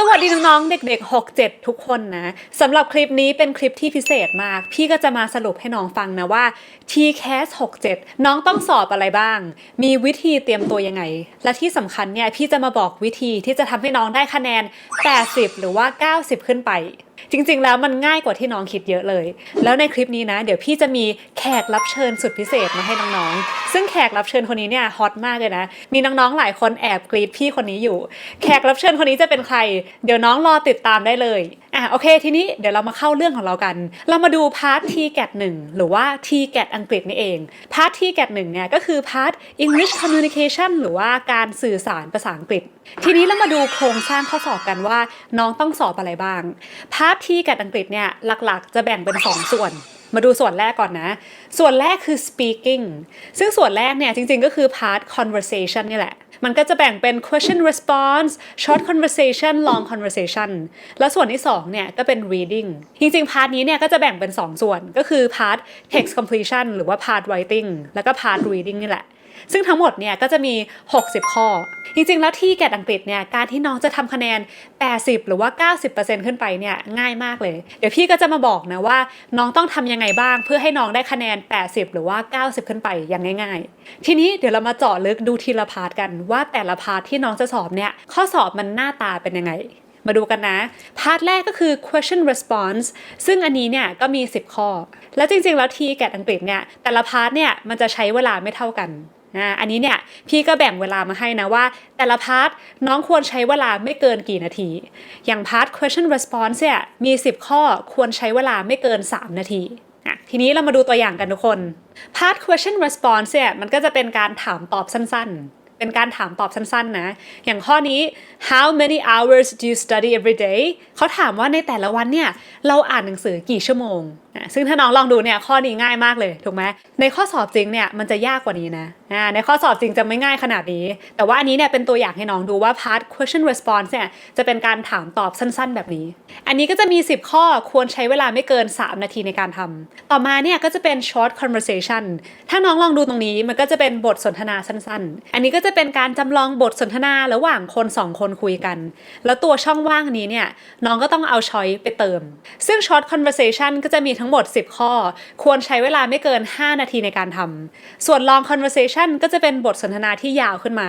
สวัสดีน้องๆเด็ก ๆ 6 7 ทุกคนนะสำหรับคลิปนี้เป็นคลิปที่พิเศษมาก พี่ก็จะมาสรุปให้น้องฟังนะว่า TCAS 67 น้องต้องสอบอะไรบ้าง มีวิธีเตรียมตัวยังไง และที่สำคัญเนี่ยพี่จะมาบอกวิธีที่จะทำให้น้องได้คะแนน 80 หรือว่า 90 ขึ้นไป จริงๆ แล้วมันง่ายกว่าที่น้องคิดเยอะเลย แล้วในคลิปนี้นะ เดี๋ยวพี่จะมีแขกรับเชิญสุดพิเศษมาให้น้องๆ ซึ่งแขกรับเชิญคนนี้เนี่ยฮอตมากเลยนะ มีน้องๆ หลายคนแอบกรีดพี่คนนี้อยู่ แขกรับเชิญคนนี้จะเป็นใคร เดี๋ยวน้องรอติดตามได้เลยอะโอเค ทีนี้เดี๋ยวเรามาเข้าเรื่องของเรากัน เรามาดูพาร์ท t g a t 1หรือว่า t g a t อังกฤษนี่เองพาร์ท t g a t 1เนี่ยก็คือพาร์ท English Communication หรือว่าการสื่อสารภาษาอังกฤษ ทีนี้เรามาดูโครงสร้างข้อสอบกันว่าน้องต้องสอบอะไรบ้างพาร์ท t g a t อังกฤษเนี่ยหลักๆ จะแบ่งเป็น 2 ส่วนมาดูส่วนแรกก่อนนะ ส่วนแรกคือ speaking ซึ่งส่วนแรกเนี่ยจริงๆก็คือ part conversation นี่แหละ มันก็จะแบ่งเป็น question response short conversation long conversation แล้วส่วนที่2เนี่ยก็เป็น reading จริงๆ พาร์ทนี้เนี่ยก็จะแบ่งเป็น 2 ส่วนก็คือพาร์ท text completion หรือว่าพาร์ท writing แล้วก็พาร์ท reading นี่แหละ ซึ่งทั้งหมดเนี่ยก็จะมี 60 ข้อ จริงๆ แล้วที่แกดอังกฤษเนี่ยการที่น้องจะทำคะแนน 80 หรือว่า 90%ขึ้นไปเนี่ยง่ายมากเลย เดี๋ยวพี่ก็จะมาบอกนะว่า น้องต้องทำยังไงบ้าง เพื่อให้น้องได้คะแนน 80 หรือว่า 90 ขึ้นไปอย่างง่าย ๆ ทีนี้เดี๋ยวเรามาเจาะลึกดูทีละพาร์ทกันว่าแต่ละพาร์ทที่น้องจะสอบเนี่ยข้อสอบมันหน้าตาเป็นยังไงมาดูกันนะ พาร์ทแรกก็คือ question response ซึ่งอันนี้เนี่ยก็มี 10 ข้อ แล้วจริงๆ แล้วทีแกดอังกฤษเนี่ยแต่ละพาร์ทเนี่ยมันจะใช้เวลาไม่เท่ากัน อ่าอันนี้เนี่ยพี่ก็แบ่งเวลามาให้นะว่า แต่ละพาร์ทน้องควรใช้เวลาไม่เกินกี่นาที อย่างพาร์ท question response เนี่ยมี 10 ข้อควรใช้เวลาไม่เกิน 3 นาทีอะทีนี้เรามาดูตัวอย่างกันทุกคนพาร์ท question response เนี่ยมันก็จะเป็นการถามตอบสั้นๆ เป็นการถามตอบสั้นๆนะ อย่างข้อนี้ how many hours do you study every day เขาถามว่าในแต่ละวันเนี่ย เราอ่านหนังสือกี่ชั่วโมงอะซึ่งถ้าน้องลองดูเนี่ย ข้อนี้ง่ายมากเลย ถูกไหม ในข้อสอบจริงเนี่ย มันจะยากกว่านี้นะอ่าในข้อสอบจริงจะไม่ง่ายขนาดนี้ แต่ว่าอันนี้เนี่ยเป็นตัวอย่างให้น้องดูว่า part question response เนี่ย จะเป็นการถามตอบสั้นๆ แบบนี้ อันนี้ก็จะมี 10 ข้อควรใช้เวลาไม่เกิน 3 นาทีในการทำ ต่อมาเนี่ยก็จะเป็น short conversation ถ้าน้องลองดูตรงนี้มันก็จะเป็นบทสนทนาสั้นๆ อันนี้ก็จะะเป็นการจำลองบทสนทนาระหว่างคน2คนคุยกัน แล้วตัวช่องว่างนี้เนี่ย น้องก็ต้องเอาช้อยไปเติม ซึ่ง short conversation ก็จะมีทั้งหมด 10 ข้อ ควรใช้เวลาไม่เกิน 5 นาทีในการทำส่วน long conversation ก็จะเป็นบทสนทนาที่ยาวขึ้นมา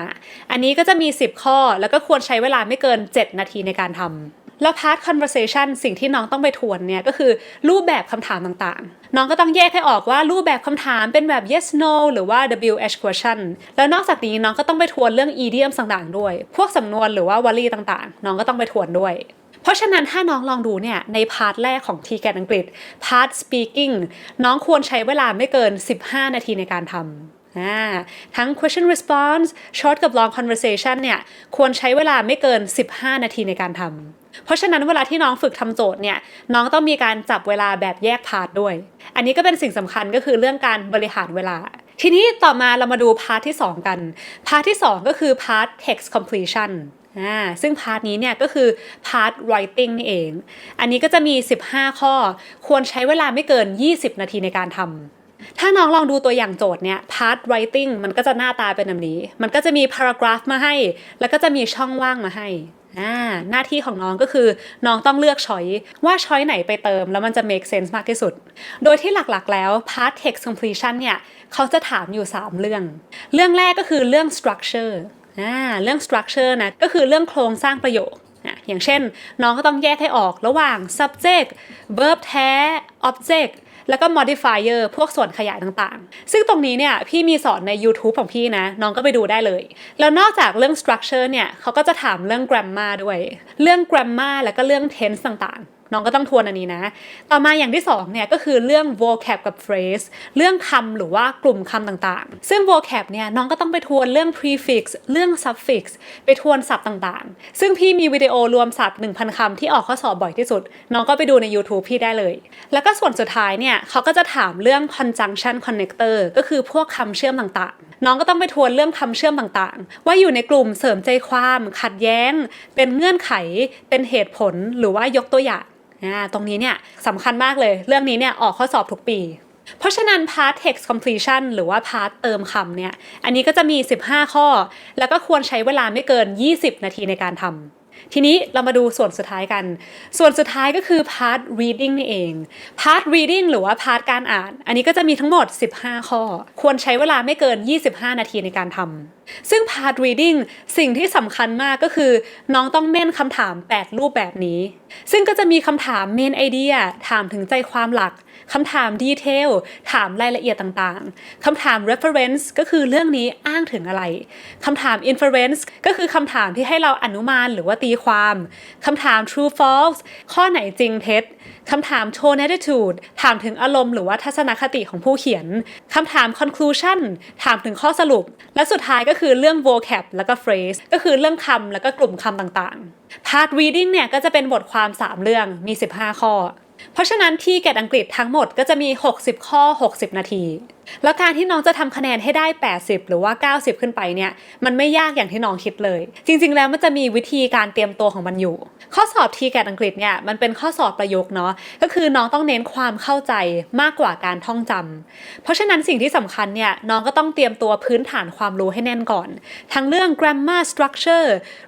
อันนี้ก็จะมี 10 ข้อ แล้วก็ควรใช้เวลาไม่เกิน 7 นาทีในการทำ แล้ว part conversation สิ่งที่น้องต้องไปทวนเนี่ยก็คือรูปแบบคำถามต่างๆ น้องก็ต้องแยกให้ออกว่ารูปแบบคำถามเป็นแบบ yes no หรือว่า WH question แล้วนอกจากนี้น้องก็ต้องไปทวนเรื่อง idiom ต่างๆ ด้วย พวกสำนวนหรือว่าวลีต่างๆ น้องก็ต้องไปทวนด้วยเพราะฉะนั้นถ้าน้องลองดูเนี่ยในพาร์ทแรกของทีแกนอังกฤษพาร์ท speaking น้องควรใช้เวลาไม่เกิน 15 นาทีในการทำทั้ง question response short กับ long conversation เนี่ยควรใช้เวลาไม่เกิน 15 นาทีในการทำ เพราะฉะนั้นเวลาที่น้องฝึกทำโจทย์เนี่ยน้องต้องมีการจับเวลาแบบแยกพาร์ทด้วย อันนี้ก็เป็นสิ่งสำคัญก็คือเรื่องการบริหารเวลา ทีนี้ต่อมาเรามาดูพาร์ทที่ 2 กัน พาร์ทที่ 2 ก็คือพาร์ท text completion ซึ่งพาร์ทนี้เนี่ยก็คือพาร์ท writing นี่เอง อันนี้ก็จะมี 15 ข้อ ควรใช้เวลาไม่เกิน 20 นาทีในการทำถ้าน้องลองดูตัวอย่างโจทย์เนี่ย part writing มันก็จะหน้าตาเป็นแบบนี้ มันก็จะมี paragraph มาให้ แล้วก็จะมีช่องว่างมาให้ อ่าหน้าที่ของน้องก็คือน้องต้องเลือกช้อยว่าช้อยไหนไปเติม แล้วมันจะ make sense มากที่สุด โดยที่หลักๆแล้ว part text completion เนี่ยเขาจะถามอยู่ 3 เรื่อง เรื่องแรกก็คือเรื่อง structure อ่าเรื่อง structure นะก็คือเรื่องโครงสร้างประโยคอะอย่างเช่น น้องก็ต้องแยกให้ออกระหว่าง subject verb แท้ object แล้วก็ modifier พวกส่วนขยายต่างๆ ซึ่งตรงนี้เนี่ยพี่มีสอนใน YouTube ของพี่นะ น้องก็ไปดูได้เลย แล้วนอกจากเรื่อง structure เนี่ยเขาก็จะถามเรื่อง grammar ด้วย เรื่อง grammar แล้วก็เรื่อง tense ต่างๆ น้องก็ต้องทวนอันนี้นะ ต่อมาอย่างที่2เนี่ยก็คือเรื่อง vocab กับ phrase เรื่องคำหรือว่ากลุ่มคำต่างๆ ซึ่ง vocab เนี่ยน้องก็ต้องไปทวนเรื่อง prefix เรื่อง suffix ไปทวนศัพท์ต่างๆ ซึ่งพี่มีวิดีโอรวมศัพท์ 1,000คำที่ออกข้อสอบบ่อยที่สุด น้องก็ไปดูใน YouTube พี่ได้เลย แล้วก็ส่วนสุดท้ายเนี่ยเขาก็จะถามเรื่อง conjunction connector ก็คือพวกคำเชื่อมต่างๆ น้องก็ต้องไปทวนเรื่องคำเชื่อมต่างๆ ว่าอยู่ในกลุ่มเสริมใจความ ขัดแย้ง เป็นเงื่อนไข เป็นเหตุผลหรือว่ายกตัวอย่าง อ่าตรงนี้เนี่ยสำคัญมากเลย เรื่องนี้เนี่ยออกข้อสอบทุกปี เพราะฉะนั้น part text completion หรือว่า part เติมคำเนี่ย อันนี้ก็จะมี 15 ข้อ แล้วก็ควรใช้เวลาไม่เกิน 20 นาทีในการทำ ทีนี้เรามาดูส่วนสุดท้ายกัน ส่วนสุดท้ายก็คือ part reading นี่เอง part reading หรือว่า part การอ่าน อันนี้ก็จะมีทั้งหมด 15 ข้อ ควรใช้เวลาไม่เกิน 25 นาทีในการทำ ซึ่ง part reading สิ่งที่สำคัญมากก็คือ น้องต้องเน้นคำถาม 8 รูปแบบนี้ ซึ่งก็จะมีคำถาม main idea ถามถึงใจความหลัก คำถาม detail ถามรายละเอียดต่างๆคำถาม reference ก็คือเรื่องนี้อ้างถึงอะไรคำถาม inference ก็คือคำถามที่ให้เราอนุมานหรือว่าตีความคำถาม true false ข้อไหนจริงเท็จคำถาม tone attitude ถามถึงอารมณ์หรือว่าทัศนคติของผู้เขียนคำถาม conclusion ถามถึงข้อสรุป และสุดท้ายก็คือเรื่อง vocab แล้วก็ phrase ก็คือเรื่องคำแล้วก็กลุ่มคำต่างๆ part reading เนี่ยก็จะเป็นบทความ 3 เรื่องมี 15 ข้อ เพราะฉะนั้นที่แกดอังกฤษทั้งหมดก็จะมี 60 ข้อ 60 นาที แล้วการที่น้องจะทำคะแนนให้ได้ 80 หรือว่า 90 ขึ้นไปเนี่ยมันไม่ยากอย่างที่น้องคิดเลย จริง ๆ แล้วมันจะมีวิธีการเตรียมตัวของมันอยู่ ข้อสอบทีแกดอังกฤษเนี่ยมันเป็นข้อสอบประยุกต์เนาะก็คือน้องต้องเน้นความเข้าใจมากกว่าการท่องจำเพราะฉะนั้นสิ่งที่สำคัญเนี่ยน้องก็ต้องเตรียมตัวพื้นฐานความรู้ให้แน่นก่อน ทั้งเรื่อง grammar structure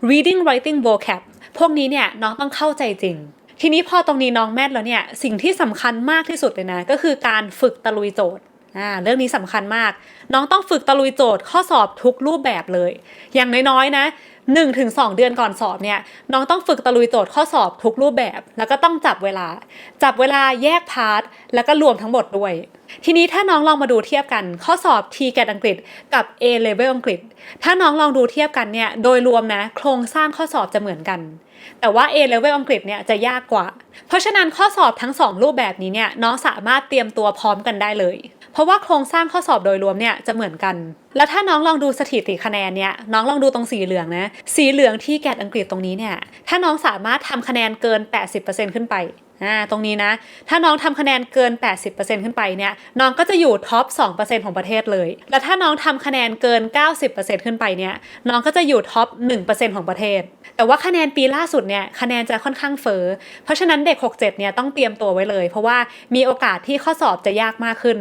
reading writing vocab พวกนี้เนี่ยน้องต้องเข้าใจจริง ทีนี้พอตรงนี้น้องแม่แล้วเนี่ยสิ่งที่สำคัญมากที่สุดเลยนะ ก็คือการฝึกตะลุยโจทย์อ่าเรื่องนี้สำคัญมาก น้องต้องฝึกตะลุยโจทย์ข้อสอบทุกรูปแบบเลย อย่างน้อยๆนะ1-2ถึง2เดือนก่อนสอบเนี่ยน้องต้องฝึกตะลุยโจทย์ข้อสอบทุกรูปแบบ แล้วก็ต้องจับเวลา จับเวลาแยกพาร์ทแล้วก็รวมทั้งหมดด้วย ทีนี้ถ้าน้องลองมาดูเทียบกัน ข้อสอบ T แกดอังกฤษกับ A level อังกฤษ ถ้าน้องลองดูเทียบกันเนี่ยโดยรวมนะโครงสร้างข้อสอบจะเหมือนกัน แต่ว่า A level อังกฤษเนี่ยจะยากกว่า เพราะฉะนั้นข้อสอบทั้ง 2 รูปแบบนี้เนี่ยน้องสามารถเตรียมตัวพร้อมกันได้เลย เพราะว่าโครงสร้างข้อสอบโดยรวมเนี่ยจะเหมือนกัน แล้วถ้าน้องลองดูสถิติคะแนนเนี่ยน้องลองดูตรงสีเหลืองนะสีเหลืองที่แกดอังกฤษตรงนี้เนี่ยถ้าน้องสามารถทำคะแนนเกิน 80%ขึ้นไป อ่าตรงนี้นะ ถ้าน้องทำคะแนนเกิน 80%ขึ้นไปเนี่ยน้องก็จะอยู่ท็อป 2%ของประเทศเลย แล้วถ้าน้องทำคะแนนเกิน 90%ขึ้นไปเนี่ยน้องก็จะอยู่ท็อป 1%ของประเทศ แต่ว่าคะแนนปีล่าสุดเนี่ยคะแนนจะค่อนข้างเฟอ้อเพราะฉะนั้นเด็ก 67เนี่ยต้องเตรียมตัวไว้เลย เพราะว่ามีโอกาสที่ข้อสอบจะยากมากขึ้น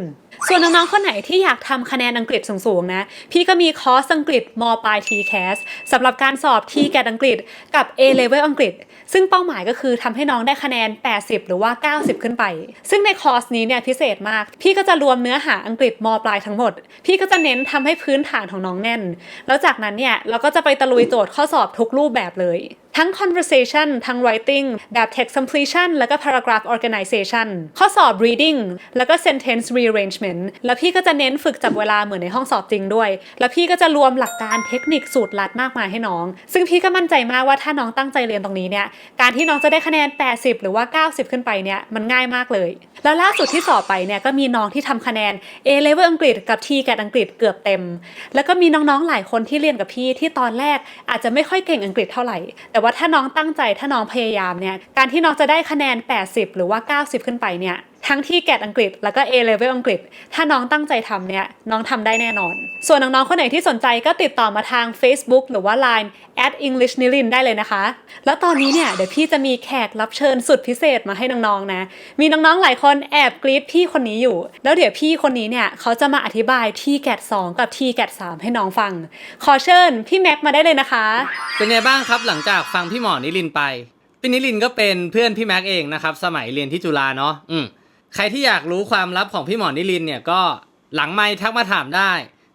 ส่วนน้องๆ คนไหนที่อยากทำคะแนนอังกฤษสูงๆ นะ พี่ก็มีคอร์สอังกฤษมปลาย TCAS สำหรับการสอบ T แกดอังกฤษกับ A level อังกฤษ ซึ่งเป้าหมายก็คือทำให้น้องได้คะแนน 80 หรือว่า 90 ขึ้นไป ซึ่งในคอร์สนี้เนี่ยพิเศษมาก พี่ก็จะรวมเนื้อหาอังกฤษมปลายทั้งหมด พี่ก็จะเน้นทำให้พื้นฐานของน้องแน่น แล้วจากนั้นเนี่ยเราก็จะไปตะลุยโจทย์ข้อสอบทุกรูปแบบเลยทั้ง conversation ทั้ง writing แบบ text completion แล้วก็ paragraph organization ข้อสอบ reading แล้วก็ sentence rearrangement แล้วพี่ก็จะเน้นฝึกจับเวลาเหมือนในห้องสอบจริงด้วย แล้วพี่ก็จะรวมหลักการเทคนิคสูตรลัดมากมายให้น้อง ซึ่งพี่ก็มั่นใจมากว่าถ้าน้องตั้งใจเรียนตรงนี้เนี่ย การที่น้องจะได้คะแนน 80 หรือว่า 90 ขึ้นไปเนี่ยมันง่ายมากเลย แล้วล่าสุดที่สอบไปเนี่ยก็มีน้องที่ทำคะแนน A level อังกฤษกับ T แกดอังกฤษเกือบเต็ม แล้วก็มีน้องๆหลายคนที่เรียนกับพี่ที่ตอนแรกอาจจะไม่ค่อยเก่งอังกฤษเท่าไหร่ แต่ว่าถ้าน้องตั้งใจถ้าน้องพยายามเนี่ยการที่น้องจะได้คะแนน 80 หรือว่า 90 ขึ้นไปเนี่ย ทั้งที่แกดอังกฤษแล้วก็ A level อังกฤษ ถ้าน้องตั้งใจทำเนี่ยน้องทำได้แน่นอน ส่วนน้องๆคนไหนที่สนใจก็ติดต่อมาทาง Facebook หรือว่า Line at English n i l i n ได้เลยนะคะ แล้วตอนนี้เนี่ยเดี๋ยวพี่จะมีแขกรับเชิญสุดพิเศษมาให้น้องๆนะ มีน้องๆหลายคนแอบกรี๊ดพี่คนนี้อยู่ แล้วเดี๋ยวพี่คนนี้เนี่ยเขาจะมาอธิบายที่แกด2กับที่แกด3ให้น้องฟัง ขอเชิญพี่แม็กมาได้เลยนะคะ เป็นไงบ้างครับหลังจากฟังพี่หมอนิลินไปพี่นิลินก็เป็นเพื่อนพี่แม็กเองนะครับสมัยเรียนที่จุฬาเนาะอืม ใครที่อยากรู้ความลับของพี่หมอนิลินเนี่ยก็หลังไมค์ทักมาถามได้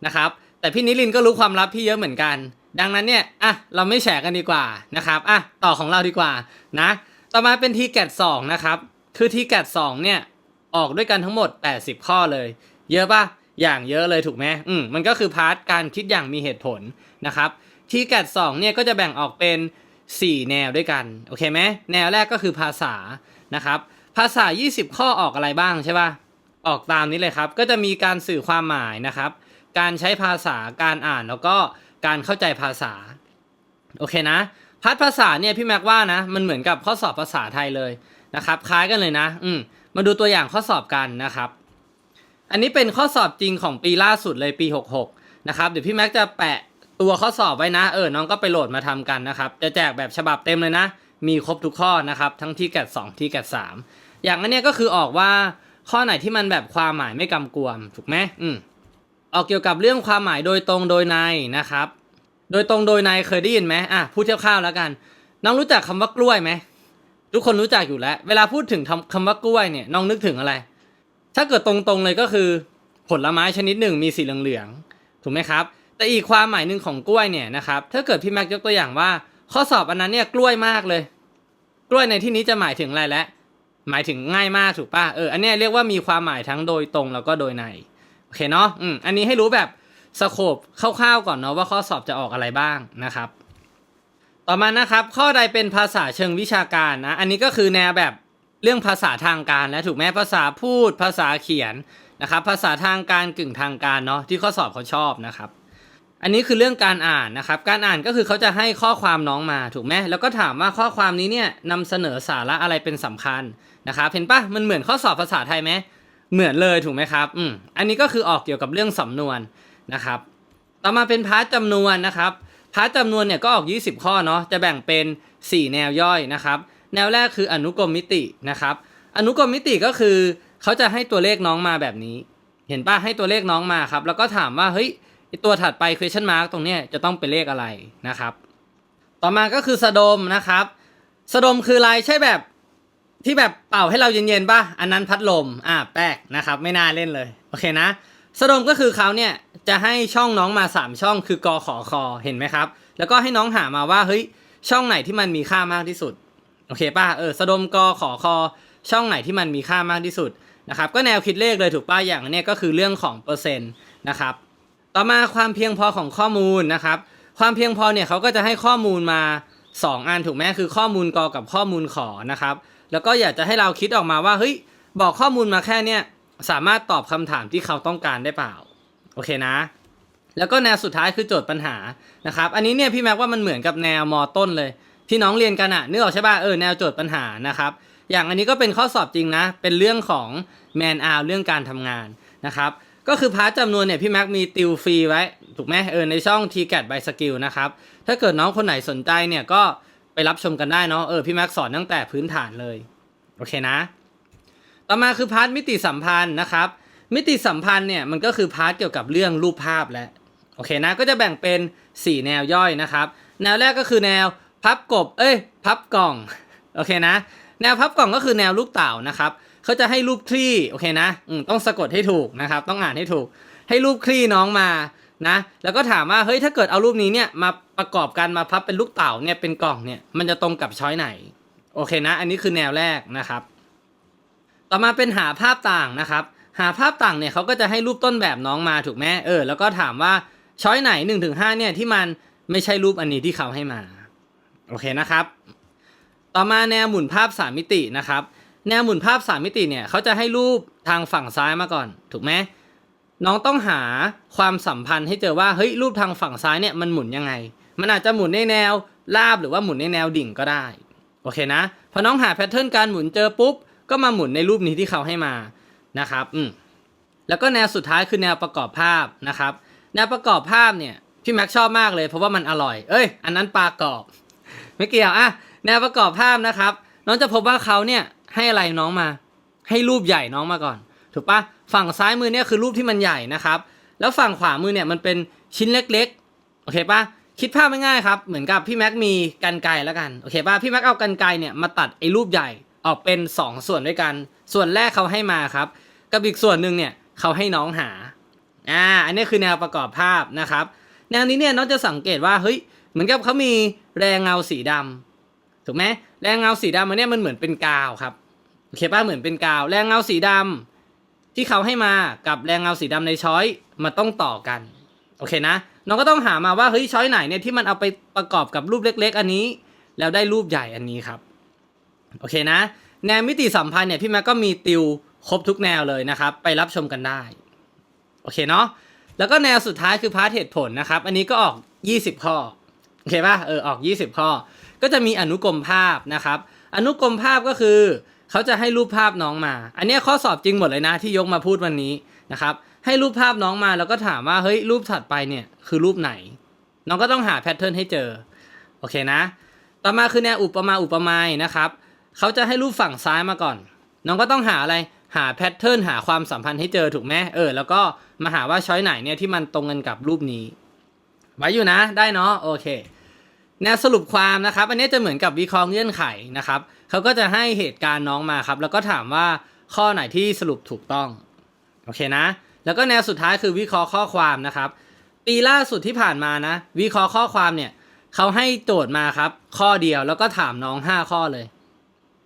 นะครับ แต่พี่นิลินก็รู้ความลับพี่เยอะเหมือนกัน ดังนั้นเนี่ยอะเราไม่แฉกันดีกว่านะครับอะต่อของเราดีกว่านะ ต่อมาเป็นทีแกดสองนะครับคือทีแกดสองเนี่ยออกด้วยกันทั้งหมด 80 ข้อเลย เยอะปะอย่างเยอะเลยถูกไหมอืมมันก็คือพาร์ทการคิดอย่างมีเหตุผลนะครับทีแกดสองเนี่ยก็จะแบ่งออกเป็น 4 แนวด้วยกันโอเคไหมแนวแรกก็คือภาษานะครับ ภาษา 20 ข้อออกอะไรบ้างใช่ป่ะ ออกตามนี้เลยครับ ก็จะมีการสื่อความหมายนะครับ การใช้ภาษา การอ่านแล้วก็การเข้าใจภาษา โอเคนะ พัดภาษาเนี่ยพี่แม็กว่านะ มันเหมือนกับข้อสอบภาษาไทยเลยนะครับ คล้ายกันเลยนะ อืม มาดูตัวอย่างข้อสอบกันนะครับ อันนี้เป็นข้อสอบจริงของปีล่าสุดเลยปี 66 นะครับ เดี๋ยวพี่แม็กจะแปะตัวข้อสอบไว้นะ เออ น้องก็ไปโหลดมาทำกันนะครับ จะแจกแบบฉบับเต็มเลยนะ มีครบทุกข้อนะครับ ทั้งที่แกด2ที่แกด3 อย่างอันเนี้ยก็คือออกว่าข้อไหนที่มันแบบความหมายไม่กำกวมถูกไหมอืมออกเกี่ยวกับเรื่องความหมายโดยตรงโดยในนะครับ โดยตรงโดยในเคยได้ยินไหมอะพูดคร่าวแล้วกัน น้องรู้จักคำว่ากล้วยไหมทุกคนรู้จักอยู่แล้ว เวลาพูดถึงคำคำว่ากล้วยเนี่ยน้องนึกถึงอะไร ถ้าเกิดตรงๆเลยก็คือ ผลไม้ชนิดหนึ่งมีสีเหลืองๆถูกไหมครับ แต่อีกความหมายหนึ่งของกล้วยเนี่ยนะครับถ้าเกิดพี่แม็กยกตัวอย่างว่า ข้อสอบอันนั้นเนี่ยกล้วยมากเลย กล้วยในที่นี้จะหมายถึงอะไรและ หมายถึงง่ายมากถูกปะเอออันนี้เรียกว่ามีความหมายทั้งโดยตรงแล้วก็โดยในโอเคเนาะอืมอันนี้ให้รู้แบบสโคปคร่าวๆก่อนเนาะว่าข้อสอบจะออกอะไรบ้างนะครับ ต่อมานะครับ ข้อใดเป็นภาษาเชิงวิชาการนะอันนี้ก็คือแนวแบบเรื่องภาษาทางการแล้วถูกไหมภาษาพูด ภาษาเขียนนะครับ ภาษาทางการกึ่งทางการเนาะที่ข้อสอบเขาชอบนะครับ อันนี้คือเรื่องการอ่านนะครับ การอ่านก็คือเขาจะให้ข้อความน้องมาถูกไหมแล้วก็ถามว่าข้อความนี้เนี่ยนำเสนอสาระอะไรเป็นสำคัญ นะครับเห็นปะมันเหมือนข้อสอบภาษาไทยไหมเหมือนเลยถูกไหมครับอืมอันนี้ก็คือออกเกี่ยวกับเรื่องสำนวนนะครับ ต่อมาเป็นพาร์ทจำนวนนะครับพาร์ทจำนวนเนี่ยก็ออก 20 ข้อเนาะจะแบ่งเป็น 4 แนวย่อยนะครับแนวแรกคืออนุกรมมิตินะครับ อนุกรมมิติก็คือเขาจะให้ตัวเลขน้องมาแบบนี้ เห็นป่ะให้ตัวเลขน้องมาครับ แล้วก็ถามว่าเฮ้ยตัวถัดไป question mark ตรงเนี้ยจะต้องเป็นเลขอะไรนะครับ ต่อมาก็คือสะดมนะครับ สะดมคืออะไรใช่แบบ ที่แบบเป่าให้เราเย็นๆป่ะ อันนั้นพัดลม อ่าแป๊กนะครับ ไม่น่าเล่นเลย โอเคนะสะดมก็คือเขาเนี่ยจะให้ช่องน้องมา 3 ช่องคือกอขอคอเห็นไหมครับ แล้วก็ให้น้องหามาว่าเฮ้ยช่องไหนที่มันมีค่ามากที่สุด โอเคป่ะ เออสะดมกอขอคอช่องไหนที่มันมีค่ามากที่สุดนะครับ ก็แนวคิดเลขเลยถูกป่ะ อย่างนเนี้ยก็คือเรื่องของเปอร์เซ็นต์นะครับ ต่อมาความเพียงพอของข้อมูลนะครับ ความเพียงพอเนี่ยเขาก็จะให้ข้อมูลมา 2 อันถูกไหมคือข้อมูลกอกับข้อมูลขอนะครับ แล้วก็อยากจะให้เราคิดออกมาว่าเฮ้ยบอกข้อมูลมาแค่เนี้ยสามารถตอบคำถามที่เขาต้องการได้เปล่า โอเคนะ แล้วก็แนวสุดท้ายคือโจทย์ปัญหานะครับอันนี้เนี่ยพี่แม็กว่ามันเหมือนกับแนวมอต้นเลย ที่น้องเรียนกันอะนึกออกใช่ป่ะเออแนวโจทย์ปัญหานะครับอย่างอันนี้ก็เป็นข้อสอบจริงนะ เป็นเรื่องของแมนอาเรื่องการทำงานนะครับก็คือพาร์ทจำนวนเนี่ยพี่แม็กมีติวฟรีไว้ ถูกไหมเออในช่อง t c a t by skill นะครับถ้าเกิดน้องคนไหนสนใจเนี่ยก็ ไปรับชมกันได้เนาะเออพี่แม็กสอนตั้งแต่พื้นฐานเลย โอเคนะ ต่อมาคือพาร์ทมิติสัมพันธ์นะครับ มิติสัมพันธ์เนี่ยมันก็คือพาร์ทเกี่ยวกับเรื่องรูปภาพแหละโอเคนะก็จะแบ่งเป็น 4 แนวย่อยนะครับ แนวแรกก็คือแนวพับกบ เอ้ย พับกล่องโอเคนะ แนวพับกล่องก็คือแนวลูกเต่านะครับเขาจะให้รูปคลี่โอเคนะอืมต้องสะกดให้ถูกนะครับ ต้องอ่านให้ถูก ให้รูปคลี่น้องมา นะแล้วก็ถามว่าเฮ้ยถ้าเกิดเอารูปนี้เนี่ยมาประกอบกันมาพับเป็นลูกเต่าเนี่ยเป็นกล่องเนี่ยมันจะตรงกับช้อยไหนโอเคนะ อันนี้คือแนวแรกนะครับ ต่อมาเป็นหาภาพต่างนะครับ หาภาพต่างเนี่ยเขาก็จะให้รูปต้นแบบน้องมาถูกไหมเออแล้วก็ถามว่าช้อยไหน1นถึงหเนี่ยที่มันไม่ใช่รูปอันนี้ที่เขาให้มาโอเคนะครับ ต่อมาแนวหมุนภาพ 3 มิตินะครับ แนวหมุนภาพ 3 มิติเนี่ยเขาจะให้รูปทางฝั่งซ้ายมาก่อน ถูกไหม น้องต้องหาความสัมพันธ์ให้เจอว่าเฮ้ยรูปทางฝั่งซ้ายเนี่ยมันหมุนยังไง มันอาจจะหมุนในแนวราบหรือว่าหมุนในแนวดิ่งก็ได้โอเคนะพอน้องหาแพทเทิร์นการหมุนเจอปุ๊บก็มาหมุนในรูปนี้ที่เขาให้มานะครับอืมแล้วก็แนวสุดท้ายคือแนวประกอบภาพนะครับ แนวประกอบภาพเนี่ยพี่แม็กชอบมากเลยเพราะว่ามันอร่อย เอ้ย อันนั้นปลากรอบ ไม่เกี่ยวอะแนวประกอบภาพนะครับ น้องจะพบว่าเขาเนี่ยให้อะไรน้องมา ให้รูปใหญ่น้องมาก่อน ถูกปะฝั่งซ้ายมือเนี่ยคือรูปที่มันใหญ่นะครับ แล้วฝั่งขวามือเนี่ยมันเป็นชิ้นเล็กๆโอเคปะคิดภาพง่ายๆครับเหมือนกับพี่แม็กมีกันไกรแล้วกันโอเคปะพี่แม็กเอากันไกรเนี่ยมาตัดไอ้รูปใหญ่ออกเป็น 2 ส่วนด้วยกัน ส่วนแรกเขาให้มาครับกับอีกส่วนหนึ่งเนี่ยเขาให้น้องหาอ่าอันนี้คือแนวประกอบภาพนะครับ แนวนี้เนี่ยน้องจะสังเกตว่าเฮ้ยเหมือนกับเขามีแรงเงาสีดำถูกไหมแรงเงาสีดำมันเนี่ยมันเหมือนเป็นกาวครับโอเคป่ะเหมือนเป็นกาว แรงเงาสีดำ ที่เขาให้มากับแรงเงาสีดำในช้อยมันต้องต่อกันโอเคนะน้องก็ต้องหามาว่าเฮ้ยช้อยไหนเนี่ยที่มันเอาไปประกอบกับรูปเล็ก ๆ อันนี้ แล้วได้รูปใหญ่อันนี้ครับโอเคนะ แนวมิติสัมพันธ์เนี่ยพี่แม็กก็มีติวครบทุกแนวเลยนะครับ ไปรับชมกันได้โอเคเนาะแล้วก็แนวสุดท้ายคือพาร์ทเหตุผลนะครับ อันนี้ก็ออก 20 ข้อโอเคป่ะเออออก 20 ข้อ ก็จะมีอนุกรมภาพนะครับ อนุกรมภาพก็คือ เขาจะให้รูปภาพน้องมา อันนี้ข้อสอบจริงหมดเลยนะที่ยกมาพูดวันนี้นะครับ ให้รูปภาพน้องมาแล้วก็ถามว่าเฮ้ยรูปถัดไปเนี่ยคือรูปไหน น้องก็ต้องหาแพทเทิร์นให้เจอ โอเคนะ ต่อมาคือแนวอุปมาอุปไมยนะครับ เขาจะให้รูปฝั่งซ้ายมาก่อน น้องก็ต้องหาอะไร หาแพทเทิร์นหาความสัมพันธ์ให้เจอถูกไหมเออ แล้วก็มาหาว่าช้อยไหนเนี่ยที่มันตรงกันกับรูปนี้ ไว้อยู่นะ ได้เนาะ โอเค แนวสรุปความนะครับ อันนี้จะเหมือนกับวิเคราะห์เงื่อนไขนะครับเขาก็จะให้เหตุการณ์น้องมาครับ แล้วก็ถามว่าข้อไหนที่สรุปถูกต้องโอเคนะ แล้วก็แนวสุดท้ายคือวิเคราะห์ข้อความนะครับ ปีล่าสุดที่ผ่านมานะ วิเคราะห์ข้อความเนี่ยเขาให้โจทย์มาครับ ข้อเดียวแล้วก็ถามน้อง 5 ข้อเลย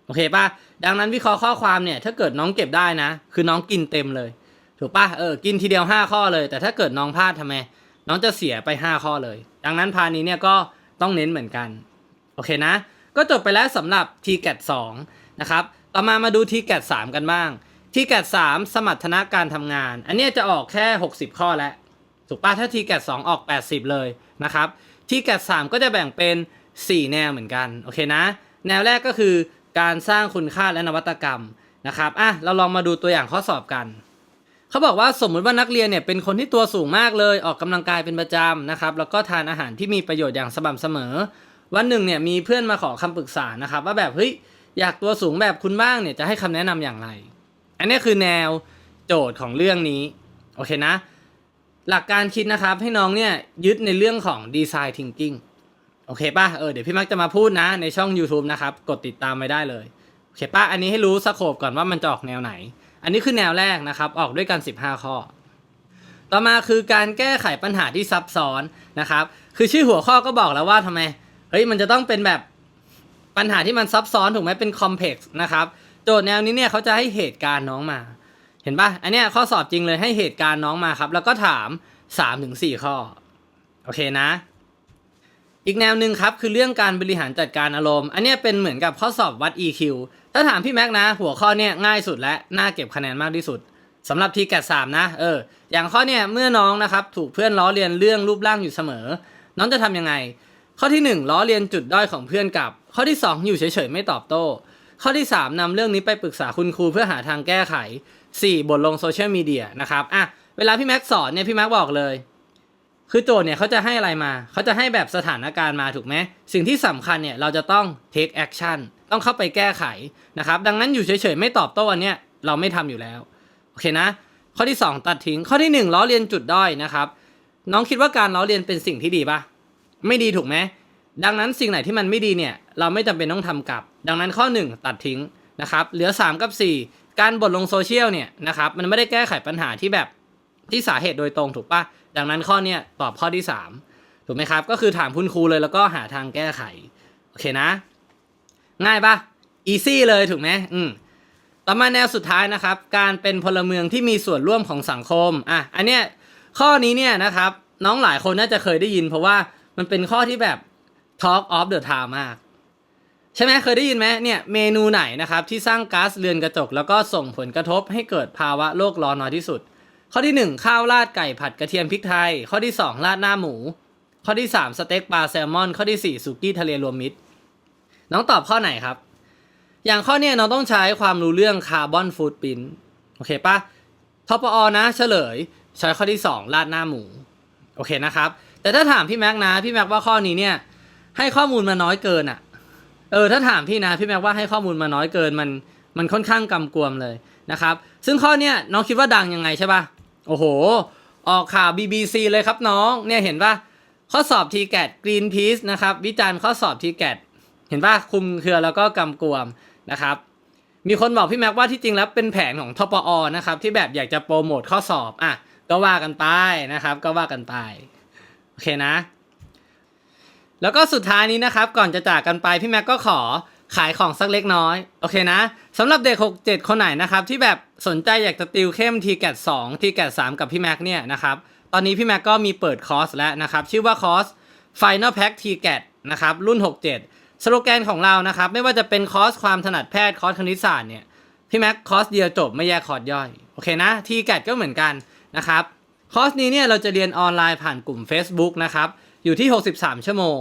โอเคป่ะดังนั้นวิเคราะห์ข้อความเนี่ยถ้าเกิดน้องเก็บได้นะ คือน้องกินเต็มเลย ถูกป่ะเออกินทีเดียว 5 ข้อเลย แต่ถ้าเกิดน้องพลาดทำไม น้องจะเสียไป 5 ข้อเลย ดังนั้นพานี้เนี่ยก็ ต้องเน้นเหมือนกัน โอเคนะ ก็จบไปแล้วสำหรับ t g a t 2นะครับ ต่อมามาดู t g a t 3 กันบ้าง t g a t 3 สมรรถนะการทำงาน อันนี้จะออกแค่ 60 ข้อแล้ว ถูกป่ะถ้า t g a t 2 ออก 80 เลยนะครับ t g a t 3 ก็จะแบ่งเป็น 4 แนวเหมือนกัน โอเคนะ แนวแรกก็คือการสร้างคุณค่าและนวัตกรรมนะครับ อะ เราลองมาดูตัวอย่างข้อสอบกัน เขาบอกว่าสมมุติว่านักเรียนเนี่ยเป็นคนที่ตัวสูงมากเลยออกกำลังกายเป็นประจำนะครับ แล้วก็ทานอาหารที่มีประโยชน์อย่างสม่ำเสมอ วันหนึ่งเนี่ยมีเพื่อนมาขอคำปรึกษานะครับว่าแบบเฮ้ยอยากตัวสูงแบบคุณบ้างเนี่ยจะให้คำแนะนำอย่างไร อันนี้คือแนวโจทย์ของเรื่องนี้โอเคนะ หลักการคิดนะครับให้น้องเนี่ยยึดในเรื่องของดีไซน์ทิงกิ้งโอเคป่ะเออเดี๋ยวพี่มักจะมาพูดนะในช่อง YouTube นะครับ กดติดตามไว้ได้เลยโอเคป่ะอันนี้ให้รู้สโคปก่อนว่ามันจะออกแนวไหน อันนี้คือแนวแรกนะครับ ออกด้วยกัน 15 ข้อ ต่อมาคือการแก้ไขปัญหาที่ซับซ้อนนะครับ คือชื่อหัวข้อก็บอกแล้วว่าทำไม เฮ้ยมันจะต้องเป็นแบบปัญหาที่มันซับซ้อนถูกไหมเป็นคอมเพล็กซ์นะครับ โจทย์แนวนี้เนี่ยเขาจะให้เหตุการณ์น้องมา เห็นปะอันเนี้ยข้อสอบจริงเลยให้เหตุการณ์น้องมาครับ แล้วก็ถาม 3-4 ข้อ โอเคนะอีกแนวหนึ่งครับคือเรื่องการบริหารจัดการอารมณ์ อันเนี้ยเป็นเหมือนกับข้อสอบวัด EQ ถ้าถามพี่แม็กนะ หัวข้อเนี่ยง่ายสุดและน่าเก็บคะแนนมากที่สุดสำหรับทีแกดสามนะเอออย่างข้อเนี่ยเมื่อน้องนะครับถูกเพื่อนล้อเลียนเรื่องรูปร่างอยู่เสมอ น้องจะทำยังไง ข้อที่หนึ่งล้อเลียนจุดด้อยของเพื่อนกับ ข้อที่สองอยู่เฉยๆไม่ตอบโต้ ข้อที่สามนำเรื่องนี้ไปปรึกษาคุณครูเพื่อหาทางแก้ไขสี่บทลงโซเชียลมีเดียนะครับอะเวลาพี่แม็กสอนเนี่ยพี่แม็กบอกเลย คือโจทย์เนี่ยเขาจะให้อะไรมาเขาจะให้แบบสถานการณ์มาถูกไหมสิ่งที่สำคัญเนี่ยเราจะต้อง take action ต้องเข้าไปแก้ไขนะครับ ดังนั้นอยู่เฉยๆไม่ตอบโต้อันเนี้ยเราไม่ทำอยู่แล้วโอเคนะ ข้อที่ 2 ตัดทิ้งข้อที่ 1ล้อเลียนจุดด้อยนะครับ น้องคิดว่าการล้อเลียนเป็นสิ่งที่ดีปะไม่ดีถูกไหมดังนั้นสิ่งไหนที่มันไม่ดีเนี่ยเราไม่จำเป็นต้องทำกลับ ดังนั้นข้อ 1 ตัดทิ้งนะครับ เหลือ 3 กับ 4 การบทลงโซเชียลเนี่ยนะครับมันไม่ได้แก้ไขปัญหาที่แบบที่สาเหตุโดยตรงถูกปะดังนั้นข้อเนี้ยตอบข้อที่ 3 ถูกไหมครับ ก็คือถามคุณครูเลยแล้วก็หาทางแก้ไข โอเคนะ ง่ายปะ easy เลยถูกไหมอืมต่อมาแนวสุดท้ายนะครับ การเป็นพลเมืองที่มีส่วนร่วมของสังคมอะอันเนี้ยข้อนี้เนี่ยนะครับ น้องหลายคนน่าจะเคยได้ยิน เพราะว่ามันเป็นข้อที่แบบ Talk of the Town มากใช่ไหมเคยได้ยินไหมเนี่ยเมนูไหนนะครับที่สร้างก๊าซเรือนกระจก แล้วก็ส่งผลกระทบให้เกิดภาวะโลกร้อนน้อยที่สุด ข้อที่ 1 ข้าวราดไก่ผัดกระเทียมพริกไทย ข้อที่ 2 ราดหน้าหมู ข้อที่ 3 สเต็กปลาแซลมอน ข้อที่ 4สุกี้ทะเลรวมมิตร น้องตอบข้อไหนครับ อย่างข้อเนี้ยน้องต้องใช้ความรู้เรื่องคาร์บอนฟูดปินโอเคปะทปอนะเฉลยใช้ข้อที่2ราดหน้าหมู โอเคนะครับ แต่ถ้าถามพี่แม็กนะพี่แม็กว่าข้อนี้เนี่ยให้ข้อมูลมาน้อยเกินอะ่ะเออถ้าถามพี่นะพี่แม็กว่าให้ข้อมูลมาน้อยเกินมันมันค่อนข้างกำกวมเลยนะครับ ซึ่งข้อเนี้ยน้องคิดว่าดังยังไงใช่ปะโอ้โห ออกข่าว BBC เลยครับน้องเนี่ยเห็นปะข้อสอบ t g a t Greenpeace นะครับวิจารณ์ข้อสอบ t g a t เห็นปะคุมเครือแล้วก็กำกวมนะครับ มีคนบอกพี่แม็กว่าที่จริงแล้วเป็นแผนของทปอนะครับ ที่แบบอยากจะโปรโมทข้อสอบอะก็ว่ากันไปนะครับ ก็ว่ากันไปโอเคนะ แล้วก็สุดท้ายนี้นะครับ ก่อนจะจากกันไปพี่แม็กก็ขอขายของสักเล็กน้อย โอเคนะสำหรับเด็ก 6 7 คนไหนนะครับ ที่แบบสนใจอยากจะติวเข้ม t g a t 2 t g a t 3กับพี่แม็กเนี่ยนะครับ ตอนนี้พี่แม็กก็มีเปิดคอร์สแล้วนะครับ ชื่อว่าคอร์ส Final Pack t g a t นะครับ รุ่น 67 สโลแกนของเรานะครับ ไม่ว่าจะเป็นคอร์สความถนัดแพทย์คอร์สคณิตศาสตร์เนี่ยพี่แม็กคอร์สเดียวจบไม่แยกคอร์สย่อยโอเคนะ t g a t ก็เหมือนกันนะครับคอร์สนี้เนี่ยเราจะเรียนออนไลน์ผ่านกลุ่ม Facebook นะครับอยู่ที่ 63 ชั่วโมง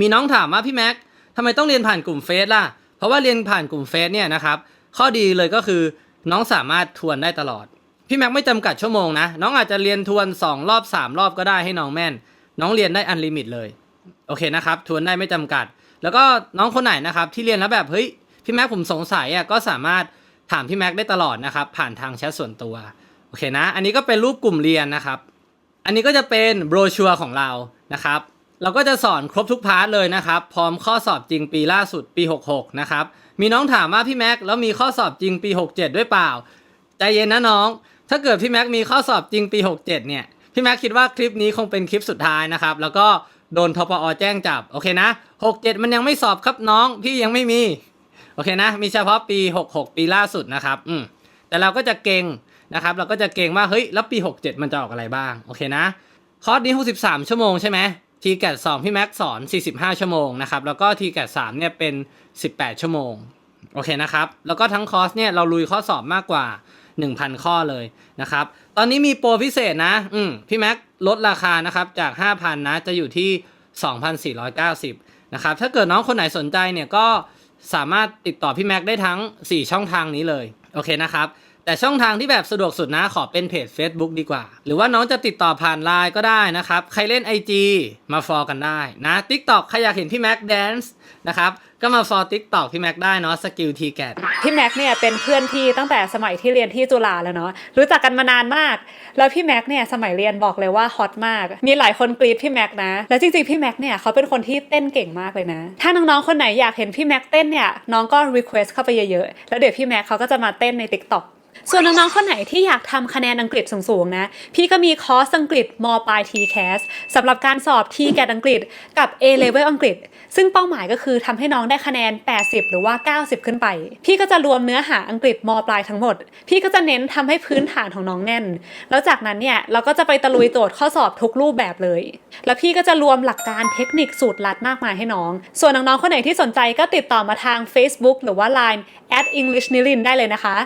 มีน้องถามว่าพี่แม็กทำไมต้องเรียนผ่านกลุ่มเฟซล่ะ เพราะว่าเรียนผ่านกลุ่มเฟซเนี่ยนะครับข้อดีเลยก็คือน้องสามารถทวนได้ตลอด พี่แม็กไม่จำกัดชั่วโมงนะ น้องอาจจะเรียนทวน 2 รอบ 3 รอบก็ได้ให้น้องแม่น น้องเรียนได้อันลิมิตเลย โอเคนะครับ ทวนได้ไม่จำกัด แล้วก็น้องคนไหนนะครับที่เรียนแล้วแบบเฮ้ยพี่แม็กผมสงสัยอะก็สามารถถามพี่แม็กได้ตลอดนะครับผ่านทางแชทส่วนตัวโอเคนะ อันนี้ก็เป็นรูปกลุ่มเรียนนะครับ อันนี้ก็จะเป็นโบรชัวร์ของเรานะครับ เราก็จะสอนครบทุกพาร์ทเลยนะครับ พร้อมข้อสอบจริงปีล่าสุดปี 66 นะครับ มีน้องถามว่าพี่แม็กแล้วมีข้อสอบจริงปี 67 ด้วยเปล่า ใจเย็นนะน้อง ถ้าเกิดพี่แม็กมีข้อสอบจริงปี 67 เนี่ยพี่แม็กคิดว่าคลิปนี้คงเป็นคลิปสุดท้ายนะครับ แล้วก็ โดนทปอแจ้งจับ โอเคนะ67มันยังไม่สอบครับน้อง พี่ยังไม่มี โอเคนะ มีเฉพาะปี66ปีล่าสุดนะครับ อืมแต่เราก็จะเก่งนะครับ เราก็จะเก่งว่า เฮ้ย แล้วปี67มันจะออกอะไรบ้าง โอเคนะ คอร์สนี้63ชั่วโมงใช่ไหมทีแกด2พี่แม็กสอน45ชั่วโมงนะครับ แล้วก็ทีแกด3เนี่ยเป็น18ชั่วโมง โอเคนะครับ แล้วก็ทั้งคอร์สเนี่ยเราลุยข้อสอบมากกว่า 1,000 ข้อเลยนะครับ ตอนนี้มีโปรพิเศษนะ อืมพี่แม็กลดราคานะครับจาก 5,000 นะ จะอยู่ที่ 2,490 นะครับ ถ้าเกิดน้องคนไหนสนใจเนี่ยก็สามารถติดต่อพี่แม็กได้ทั้ง 4 ช่องทางนี้เลย โอเคนะครับ แต่ช่องทางที่แบบสะดวกสุดนะขอเป็นเพจ Facebook ดีกว่า หรือว่าน้องจะติดต่อผ่านไลน์ก็ได้นะครับ ใครเล่น IG มาฟอลกันได้นะ TikTok ใครอยากเห็นพี่แม็กแดนซ์นะครับ ก็มาฟอล TikTok พี่แม็กได้เนาะสกิลทีแกพี่แม็กเนี่ยเป็นเพื่อนพี่ตั้งแต่สมัยที่เรียนที่จุฬาแล้วเนาะรู้จักกันมานานมาก แล้วพี่แม็กเนี่ยสมัยเรียนบอกเลยว่าฮอตมาก มีหลายคนกรีดพี่แม็กนะ แล้วจริงๆพี่แม็กเนี่ยเขาเป็นคนที่เต้นเก่งมากเลยนะ ถ้าน้องๆคนไหนอยากเห็นพี่แม็กเต้นเนี่ยน้องก็รีเควสเข้าไปเยอะๆแล้วเดี๋ยวพี่แม็กเขาก็จะมาเต้นใน TikTok ส่วนน้องๆ คนไหนที่อยากทำคะแนนอังกฤษสูงๆ นะ พี่ก็มีคอร์สอังกฤษมปลาย TCAS สำหรับการสอบ t c a t อังกฤษกับ A level อังกฤษ ซึ่งเป้าหมายก็คือทำให้น้องได้คะแนน 80 หรือว่า 90 ขึ้นไป พี่ก็จะรวมเนื้อหาอังกฤษมปลายทั้งหมด พี่ก็จะเน้นทำให้พื้นฐานของน้องแน่น แล้วจากนั้นเนี่ยเราก็จะไปตะลุยโจทย์ข้อสอบทุกรูปแบบเลย แล้วพี่ก็จะรวมหลักการเทคนิคสูตรลัดมากมายให้น้อง ส่วนน้องๆ คนไหนที่สนใจก็ติดต่อมาทาง Facebook หรือว่า Line at English Nilin ได้เลยนะคะ